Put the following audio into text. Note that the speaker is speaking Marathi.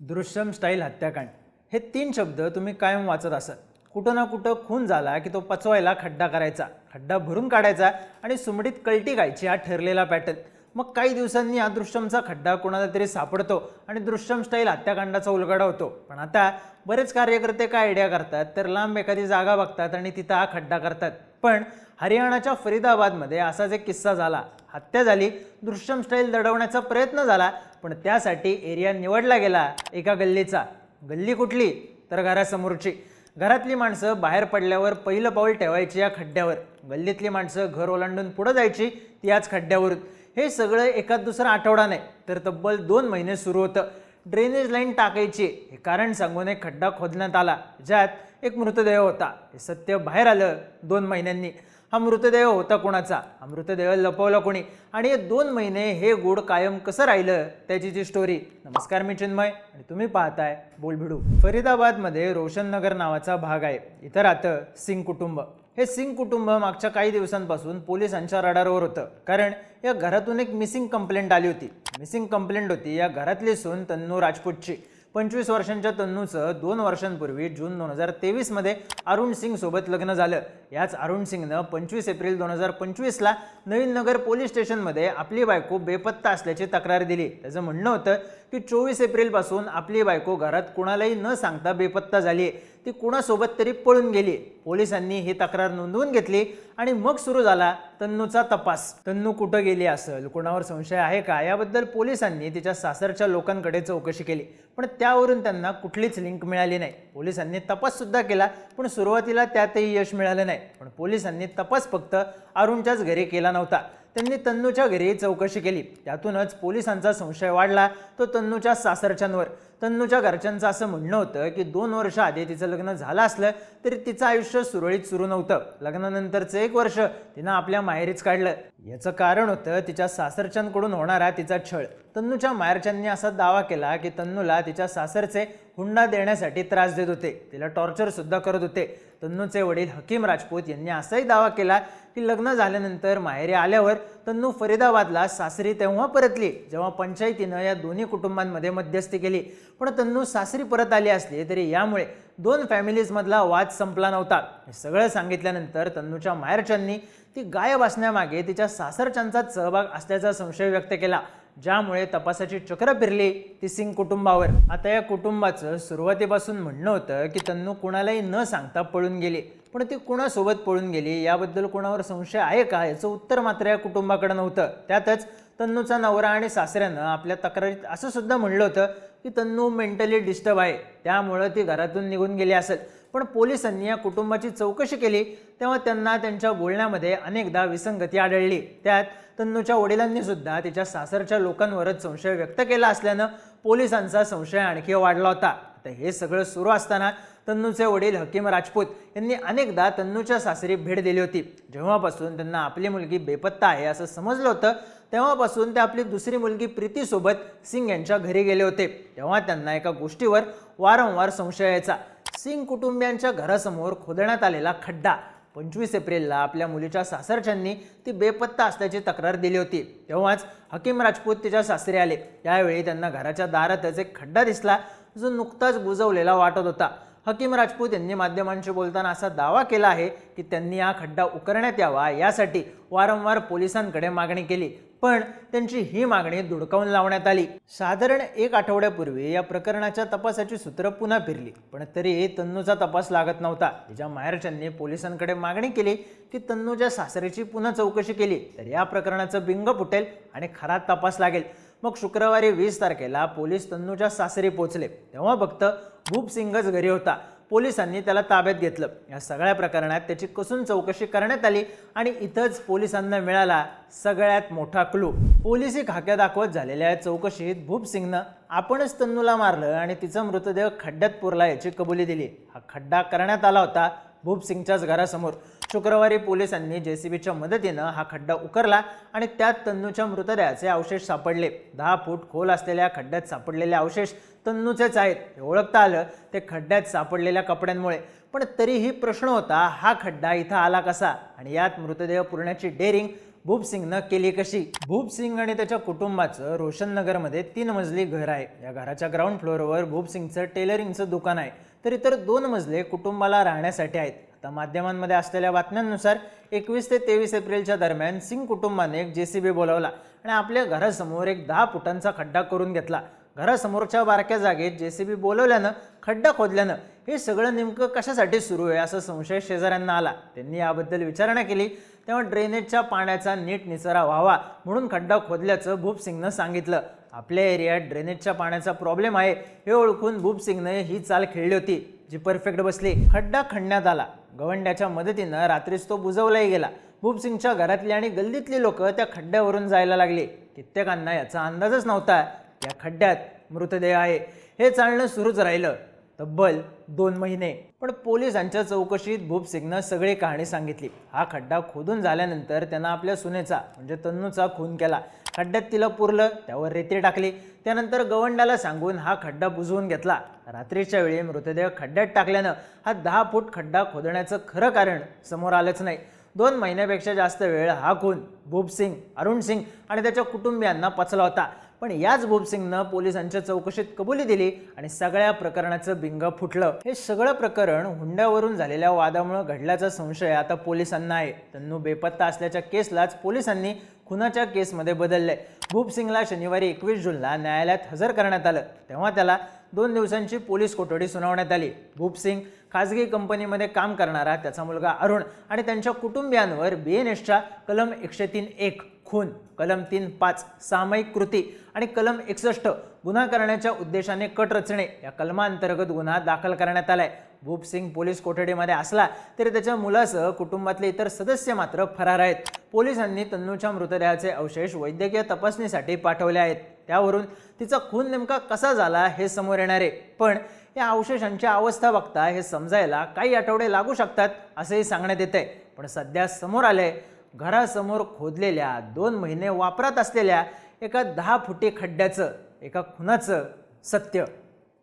दृश्यम स्टाईल हत्याकांड. हे तीन शब्द तुम्ही कायम वाचत असत कुठं ना कुठं खून झाला की तो पचवायला खड्डा करायचा. खड्डा भरून काढायचा आणि सुमडीत कलटी गायची हा ठरलेला पॅटर्न. मग काही दिवसांनी हा दृश्यमचा खड्डा कोणाला तरी सापडतो आणि दृश्यम स्टाईल हत्याकांडाचा उलगडा होतो. पण आता बरेच कार्यकर्ते काय आयडिया करतात? तर लांब एखादी जागा बघतात आणि तिथं हा खड्डा करतात. पण हरियाणाच्या फरीदाबादमध्ये असाच एक किस्सा झाला. हत्या झाली दृश्यम स्टाईल दडवण्याचा प्रयत्न झाला पण त्यासाठी एरिया निवडला गेला एका गल्लीचा. गल्ली कुठली? तर घरासमोरची. घरातली माणसं बाहेर पडल्यावर पहिलं पाऊल ठेवायची या खड्ड्यावर. गल्लीतली माणसं घर ओलांडून पुढं जायची ती याच खड्ड्यावरून. हे सगळं एकाच दुसरा आठवडा नाही तर तब्बल दोन महिने सुरू होतं. ड्रेनेज लाईन टाकायची हे कारण सांगून एक खड्डा खोदण्यात आला ज्यात एक मृतदेह होता. हे सत्य बाहेर आलं दोन महिन्यांनी. हा मृतदेह होता कोणाचा? हा मृतदेह लपवला कोणी? आणि हे दोन महिने हे गोड कायम कसं राहिलं? त्याची जी स्टोरी नमस्कार मी चिन्मय आणि तुम्ही पाहताय बोलभिडू. फरीदाबादमध्ये रोशननगर नावाचा भाग आहे. इथं राहतं सिंग कुटुंब. हे सिंग कुटुंब मागच्या काही दिवसांपासून पोलिसांच्या रडारवर होतं. कारण या घरातून एक मिसिंग कंप्लेंट आली होती. मिसिंग कंप्लेंट होती या घरातली सून तन्नू राजपूतची. पंचवीस वर्षांच्या तन्नूचं दोन वर्षांपूर्वी जून दोन हजार तेवीसमध्ये अरुण सिंग सोबत लग्न झालं. याच अरुण सिंगनं पंचवीस एप्रिल दोन हजार पंचवीसला नवीन नगर पोलीस स्टेशनमध्ये आपली बायको बेपत्ता असल्याची तक्रार दिली. त्याचं म्हणणं होतं की चोवीस एप्रिलपासून आपली बायको घरात कुणालाही न सांगता बेपत्ता झाली आहे. ती कुणासोबत तरी पळून गेली पोलिसांनी ही तक्रार नोंदवून घेतली आणि मग सुरू झाला तन्नूचा तपास. तन्नू कुठं गेली असेल? कुणावर संशय आहे का? याबद्दल पोलिसांनी तिच्या सासरच्या लोकांकडे चौकशी केली. पण त्यावरून त्यांना कुठलीच लिंक मिळाली नाही. पोलिसांनी तपाससुद्धा केला पण सुरुवातीला त्यातही यश मिळालं नाही. पण पोलिसांनी तपास फक्त अरुणच्याच घरी केला नव्हता. त्यांनी तन्नूच्या घरी चौकशी केली. त्यातूनच पोलिसांचा संशय वाढला. तो तन्नूच्या सासरच्यांवर. तन्नूच्या घरच्यांचं असं म्हणणं होतं की दोन वर्ष आधी तिचं लग्न झालं असलं तरी तिचं आयुष्य सुरळीत सुरू नव्हतं. लग्नानंतरचं एक वर्ष तिनं आपल्या माहेरीच काढलं. याचं कारण होतं तिच्या सासरच्यांकडून होणारा तिचा छळ. तन्नूच्या माहेरच्यांनी असा दावा केला की तन्नूला तिच्या सासरचे हुंडा देण्यासाठी त्रास देत होते. तिला टॉर्चरसुद्धा करत होते. तन्नूचे वडील हकीम राजपूत यांनी असाही दावा केला की लग्न झाल्यानंतर माहेरी आल्यावर तन्नू फरीदाबादला सासरी तेव्हा परतली जेव्हा पंचायतीनं या दोन्ही कुटुंबांमध्ये मध्यस्थी केली. पण तन्नू सासरी परत आली असली तरी यामुळे दोन फॅमिलीजमधला वाद संपला नव्हता. हे सगळं सांगितल्यानंतर तन्नूच्या मायरच्यांनी ती गायब असण्यामागे तिच्या सासरच्यांचाच सहभाग असल्याचा संशय व्यक्त केला ज्यामुळे तपासाची चक्र फिरली ती सिंग कुटुंबावर. आता या कुटुंबाचं सुरुवातीपासून म्हणणं होतं की तन्नू कुणालाही न सांगता पळून गेली. पण ती कुणासोबत पळून गेली? याबद्दल कुणावर संशय आहे का? याचं उत्तर मात्र या कुटुंबाकडे नव्हतं. त्यातच तन्नूचा नवरा आणि सासऱ्यानं आपल्या तक्रारीत असं सुद्धा म्हणलं होतं की तन्नू मेंटली डिस्टर्ब आहे. त्यामुळं ती घरातून निघून गेली असेल. पण पोलिसांनी या कुटुंबाची चौकशी केली तेव्हा त्यांना त्यांच्या बोलण्यामध्ये अनेकदा विसंगती आढळली. त्यात तन्नूच्या वडिलांनी सुद्धा तिच्या सासरच्या लोकांवरच संशय व्यक्त केला असल्यानं पोलिसांचा संशय आणखी वाढला होता. आता हे सगळं सुरू असताना तन्नूचे वडील हकीम राजपूत यांनी अनेकदा तन्नूच्या सासरी भेट दिली होती. जेव्हापासून त्यांना आपली मुलगी बेपत्ता आहे असं समजलं होतं तेव्हापासून ते आपली दुसरी मुलगी प्रीतीसोबत सिंग यांच्या घरी गेले होते. तेव्हा त्यांना एका गोष्टीवर वारंवार संशय यायचा. सिंग कुटुंबियांच्या घरासमोर खोदण्यात आलेला खड्डा. पंचवीस एप्रिलला आपल्या मुलीच्या सासरच्यांनी ती बेपत्ता असल्याची तक्रार दिली होती. तेव्हाच हकीम राजपूत तिच्या सासरी आले. त्यावेळी त्यांना घराच्या दारातच एक खड्डा दिसला जो नुकताच बुजवलेला वाटत होता. हकीम राजपूत यांनी माध्यमांशी बोलताना असा दावा केला आहे की त्यांनी हा खड्डा उकरण्यात यावा यासाठी वारंवार पोलिसांकडे मागणी केली पण त्यांची ही मागणी धुडकावून लावण्यात आली. साधारण एक आठवड्यापूर्वी या प्रकरणाच्या तपासाची सूत्र पुन्हा फिरली पण तरी तन्नूचा तपास लागत नव्हता. तिच्या माहेरच्यांनी पोलिसांकडे मागणी केली की तन्नूच्या सासरीची पुन्हा चौकशी केली तर या प्रकरणाचं बिंग फुटेल आणि खरा तपास लागेल. मग शुक्रवारी वीस तारखेला पोलीस तन्नूच्या सासरी पोचले. तेव्हा फक्त भूप सिंगच घरी होता. पोलिसांनी त्याला ताब्यात घेतलं. या सगळ्या प्रकरणात त्याची कसून चौकशी करण्यात आली आणि इथंच पोलिसांना मिळाला सगळ्यात मोठा क्लू पोलिसी खाक्या दाखवत झालेल्या या चौकशीत भूप सिंगनं आपणच तन्नूला मारलं आणि तिचा मृतदेह खड्ड्यात पुरला याची कबुली दिली. हा खड्डा करण्यात आला होता. भूप सिंगच्याच घरासमोर. शुक्रवारी पोलिसांनी जेसीबीच्या मदतीनं हा खड्डा उकरला आणि त्यात तन्नूच्या मृतदेहाचे अवशेष सापडले. दहा फूट खोल असलेल्या खड्ड्यात सापडलेले अवशेष तन्नूचेच आहेत. हे ओळखता आलं ते खड्ड्यात सापडलेल्या कपड्यांमुळे. पण तरीही प्रश्न होता हा खड्डा इथं आला कसा? आणि यात मृतदेह पुरण्याची डेअरिंग भूपसिंगनं केली कशी? भूपसिंग आणि त्याच्या कुटुंबाचं रोशन नगरमध्ये तीन मजली घर आहे. या घराच्या ग्राउंड फ्लोअरवर भूपसिंगचं टेलरिंगचं दुकान आहे. तर इतर दोन मजले कुटुंबाला राहण्यासाठी आहेत. आता माध्यमांमध्ये असलेल्या बातम्यांनुसार एकवीस ते तेवीस एप्रिलच्या दरम्यान सिंग कुटुंबाने एक जे सी बी बोलावला आणि आपल्या घरासमोर एक दहा फुटांचा खड्डा करून घेतला. घरासमोरच्या बारक्या जागेत जे सी बी बोलवल्यानं खड्डा खोदल्यानं हे सगळं नेमकं कशासाठी सुरू आहे असा संशय शेजाऱ्यांना आला. त्यांनी याबद्दल विचारणा केली. तेव्हा ड्रेनेजच्या पाण्याचा नीट निचरा व्हावा म्हणून खड्डा खोदल्याचं भूपसिंगनं सांगितलं. आपल्या एरियात ड्रेनेजच्या पाण्याचा प्रॉब्लेम आहे हे ओळखून भूपसिंगनं ही चाल खेळली होती जी परफेक्ट बसली. खड्डा खणण्यात आला. गवंड्याच्या मदतीनं रात्रीच तो बुजवलाही गेला. भूपसिंगच्या घरातली आणि गल्लीतली लोक त्या खड्ड्यावरून जायला लागली. कित्येकांना याचा अंदाजच नव्हता. या खड्ड्यात मृतदेह आहे. हे चालणं सुरूच राहिलं. तब्बल दोन महिने. पण पोलिसांच्या चौकशीत भूपसिंगनं सगळी कहाणी सांगितली. हा खड्डा खोदून झाल्यानंतर त्यांना आपल्या सुनेचा म्हणजे तन्नूचा खून केला. खड्ड्यात तिला पुरलं त्यावर रेती टाकली. त्यानंतर गवंडाला सांगून हा खड्डा बुजवून घेतला. रात्रीच्या वेळी मृतदेह खड्ड्यात टाकल्यानं हा दहा फूट खड्डा खोदण्याचं खरं कारण समोर आलंच नाही. दोन महिन्यापेक्षा जास्त वेळ हा खून भूपसिंग अरुण सिंग आणि त्याच्या कुटुंबियांना पचला होता. पण याच भूपसिंगनं पोलिसांच्या चौकशीत कबुली दिली आणि सगळ्या प्रकरणाचं बिंग फुटलं. हे सगळं प्रकरण हुंड्यावरून झालेल्या वादामुळे घडल्याचा संशय आता पोलिसांना आहे. तन्नू बेपत्ता असल्याच्या केसलाच पोलिसांनी खुनाच्या केसमध्ये बदललंय. भूपसिंगला शनिवारी एकवीस जूनला न्यायालयात हजर करण्यात आलं. तेव्हा त्याला दोन दिवसांची पोलीस कोठडी सुनावण्यात आली. भूपसिंग खाजगी कंपनीमध्ये काम करणारा त्याचा मुलगा अरुण आणि त्यांच्या कुटुंबियांवर बी एन एसच्या कलम एकशे तीन एक खून कलम तीन पाच सामायिक कृती आणि कलम एकसष्ट गुन्हा करण्याच्या उद्देशाने कट रचणे. या कलमांतर्गत गुन्हा दाखल करण्यात आलाय. भूपसिंग पोलीस कोठडीमध्ये असला तरी त्याच्या मुलासह कुटुंबातले इतर सदस्य मात्र फरार आहेत. पोलिसांनी तन्नूच्या मृतदेहाचे अवशेष वैद्यकीय तपासणीसाठी पाठवले आहेत. त्यावरून तिचा खून नेमका कसा झाला हे समोर येणार आहे. पण या अवशेषांची अवस्था बघता हे समजायला काही आठवडे लागू शकतात असंही सांगण्यात येत आहे पण सध्या समोर आलंय घरासमोर खोदलेल्या दोन महिने वापरात असलेल्या एका दहा फुटी खड्ड्याचं एका खुनाचं सत्य.